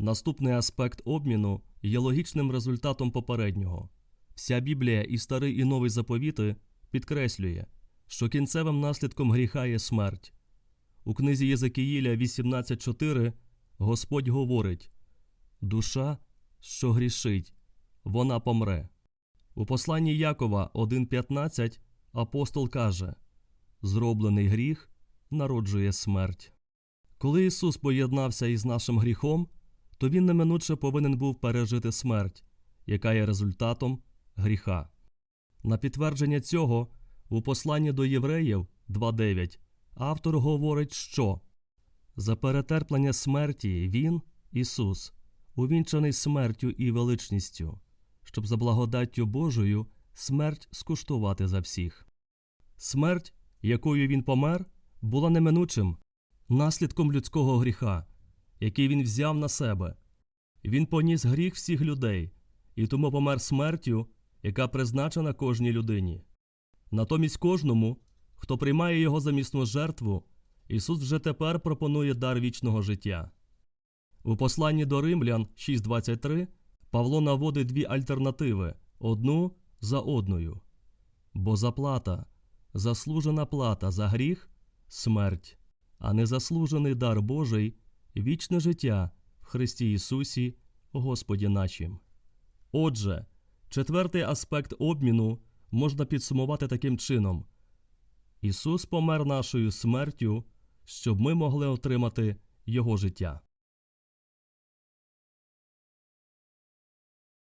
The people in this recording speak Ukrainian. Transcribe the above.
Наступний аспект обміну є логічним результатом попереднього. Вся Біблія і старий і новий заповіти підкреслює, що кінцевим наслідком гріха є смерть. У книзі Єзекіїля 18.4 Господь говорить Душа, що грішить, вона помре. У посланні Якова 1.15 апостол каже Зроблений гріх народжує смерть. Коли Ісус поєднався із нашим гріхом, то Він неминуче повинен був пережити смерть, яка є результатом гріха. На підтвердження цього у посланні до євреїв 2.9 автор говорить, що за перетерплення смерті Він, Ісус, увінчаний смертю і величністю, щоб за благодаттю Божою смерть скуштувати за всіх. Смерть, якою він помер, була неминучим наслідком людського гріха, який він взяв на себе. Він поніс гріх всіх людей і тому помер смертю, яка призначена кожній людині. Натомість кожному, хто приймає його замісну жертву, Ісус вже тепер пропонує дар вічного життя. У посланні до Римлян 6.23 Павло наводить дві альтернативи одну за одною. Бо заплата, заслужена плата за гріх смерть, а незаслужений дар Божий вічне життя в Христі Ісусі, Господі нашим. Отже, четвертий аспект обміну можна підсумувати таким чином: Ісус помер нашою смертю, щоб ми могли отримати Його життя.